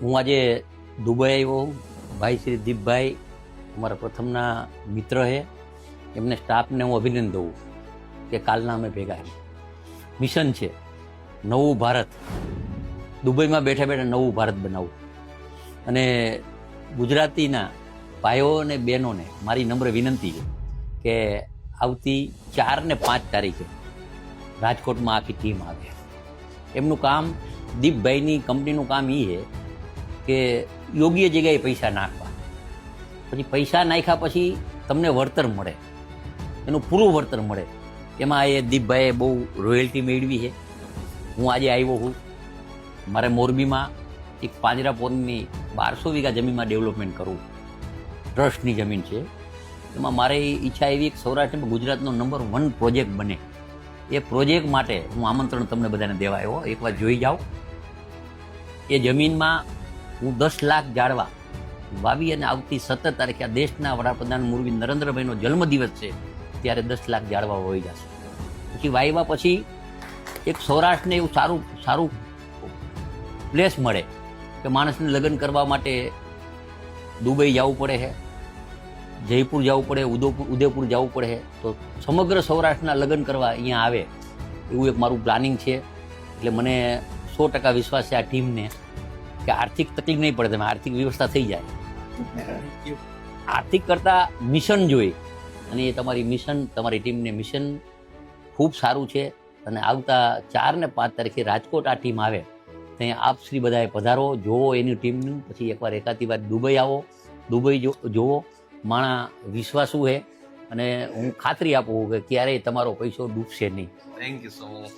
હું આજે દુબઈ આવ્યો ભાઈ શ્રી દીપભાઈ અમારા પ્રથમના મિત્ર છે એમને સ્ટાફને હું અભિનંદન દઉં કે કાલના અમે ભેગા મિશન છે નવું ભારત. દુબઈમાં બેઠા બેઠા નવું ભારત બનાવવું અને ગુજરાતીના ભાઈઓ અને બહેનોને મારી નમ્ર વિનંતી છે કે આવતી ચાર ને પાંચ તારીખે રાજકોટમાં આખી ટીમ આવે. એમનું કામ દીપભાઈની કંપનીનું કામ એ છે કે યોગ્ય જગ્યાએ પૈસા નાખવા. પછી પૈસા નાખ્યા પછી તમને વળતર મળે. એનું પૂરું વળતર મળે. એમાં એ દીપભાઈએ બહુ રોયલ્ટી મેળવી છે. હું આજે આવ્યો છું. મારે મોરબીમાં એક પાંજરાપોરની બારસો વીઘા જમીનમાં ડેવલપમેન્ટ કરવું. ટ્રસ્ટની જમીન છે. એમાં મારે ઈચ્છા એવી કે સૌરાષ્ટ્રમાં ગુજરાતનો નંબર વન પ્રોજેક્ટ બને. એ પ્રોજેક્ટ માટે હું આમંત્રણ તમને બધાને દેવા આવ્યો. એકવાર જોઈ જાઓ. એ જમીનમાં હું દસ લાખ જાળવા વાવી અને આવતી સત્તર તારીખે આ દેશના વડાપ્રધાન મુરવી નરેન્દ્રભાઈનો જન્મદિવસ છે, ત્યારે દસ લાખ જાળવા હોઈ જશે. પછી વાવ્યા પછી એક સૌરાષ્ટ્રને એવું સારું સારું પ્લેસ મળે કે માણસને લગ્ન કરવા માટે દુબઈ જવું પડે છે જયપુર જવું પડે, ઉદયપુર ઉદયપુર જવું પડે તો સમગ્ર સૌરાષ્ટ્રના લગ્ન કરવા અહીંયા આવે, એવું એક મારું પ્લાનિંગ છે. એટલે મને સો ટકા વિશ્વાસ છે આ ટીમને કે આર્થિક તકલીફ નહીં પડે તમે આર્થિક વ્યવસ્થા થઈ જાય. આર્થિક કરતાં મિશન જોઈ અને એ તમારી મિશન તમારી ટીમને મિશન ખૂબ સારું છે. અને આવતા ચાર ને પાંચ તારીખે રાજકોટ આ ટીમ આવે. ત્યાં આપ શ્રી બધાએ પધારો જોવો એની ટીમનું. પછી એકવાર એકાદી વાર દુબઈ આવો. દુબઈ જોવો. માણા વિશ્વાસુ છે અને હું ખાતરી આપું કે ક્યારેય તમારો પૈસો ડૂબશે નહીં. Thank you so much